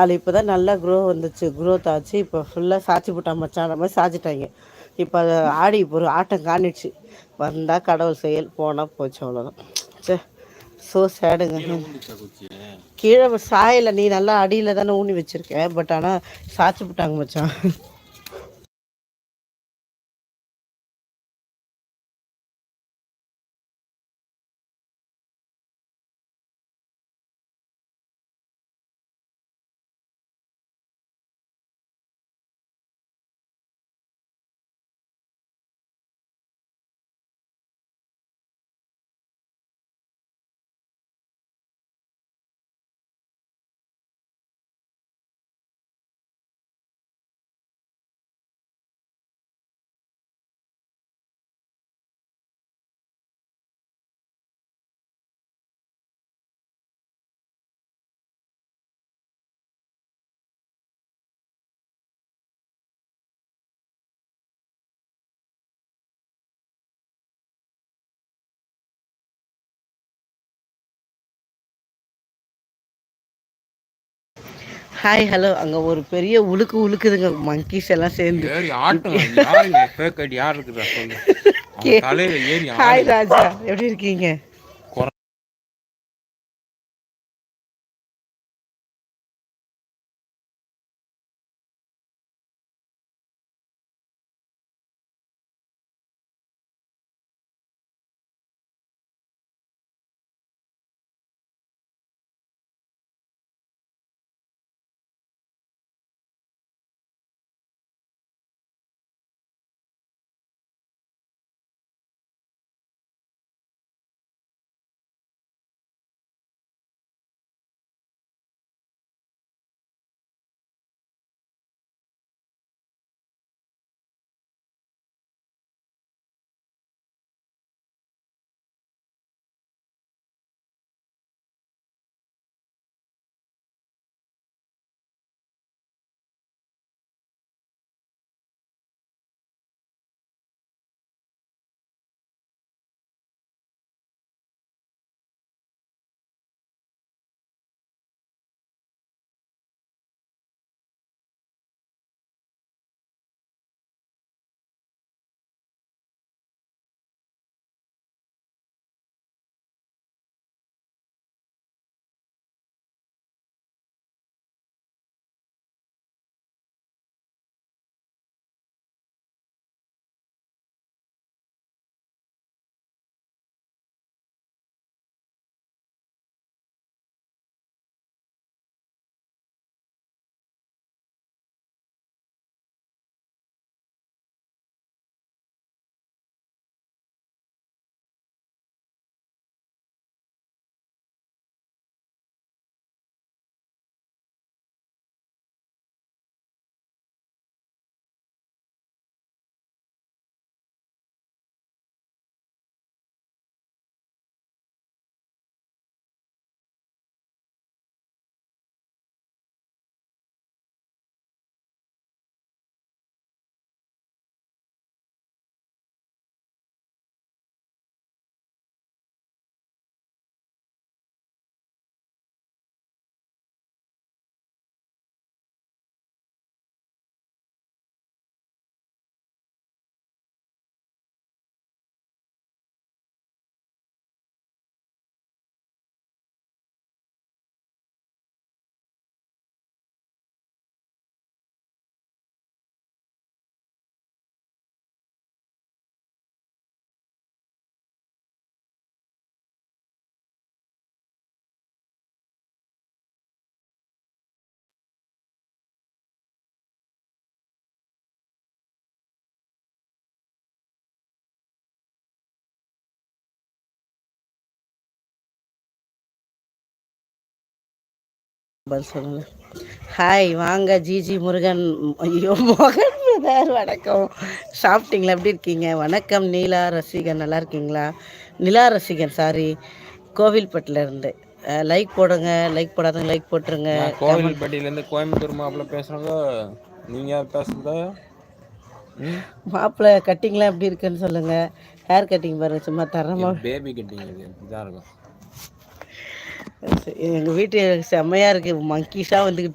அதில் இப்போ தான் நல்லா க்ரோ வந்துச்சு. க்ரோத் ஆச்சு. இப்போ ஃபுல்லாக சாச்சி போட்டா மச்சான் மாதிரி சாச்சிட்டாங்க. இப்போ அதை ஆடி இப்போ ஒரு ஆட்டம் காணிடுச்சு வந்தால் கடவுள் செயல் போனால் போச்சு அவ்வளோதான் சே ஸோ சேடுங்க கீழே சாயல நீ நல்லா அடியில் தானே ஊனி வச்சுருக்க. பட் ஆனால் சாச்சி போட்டாங்க மச்சான். ஹாய் ஹலோ அங்கே ஒரு பெரிய உழுக்கு உழுக்குதுங்க. மங்கீஸ் எல்லாம் சேர்ந்து. யார் ஹாய் ராஜா. எப்படி இருக்கீங்க? பதில் சொல்லுங்க. ஹாய் வாங்க ஜிஜி முருகன். ஐயோ மோகன் பிரதர் வணக்கம். சாப்பிட்டீங்களா? எப்படி இருக்கீங்க? வணக்கம் நீலா ரசிகன். நல்லா இருக்கீங்களா? நிலா ரசிகன் சாரி கோவில்பட்டில் இருந்து. லைக் போடுங்க லைக் போடாதவங்க லைக் போட்டுருங்க. கோவில்பட்டியிலேருந்து கோயம்புத்தூர் மாப்பிள்ள பேசுகிறாங்க நீங்கள் பேசுகிறதா மாப்பிள்ளை கட்டிங்லாம் எப்படி இருக்குன்னு சொல்லுங்க. ஹேர் கட்டிங் பாருங்க சும்மா தரமா. பேபி கட்டிங் இது இதாக இருக்கும். எங்கள் வீட்டு செம்மையாக இருக்குது மங்கீஸாக வந்துக்கிட்டு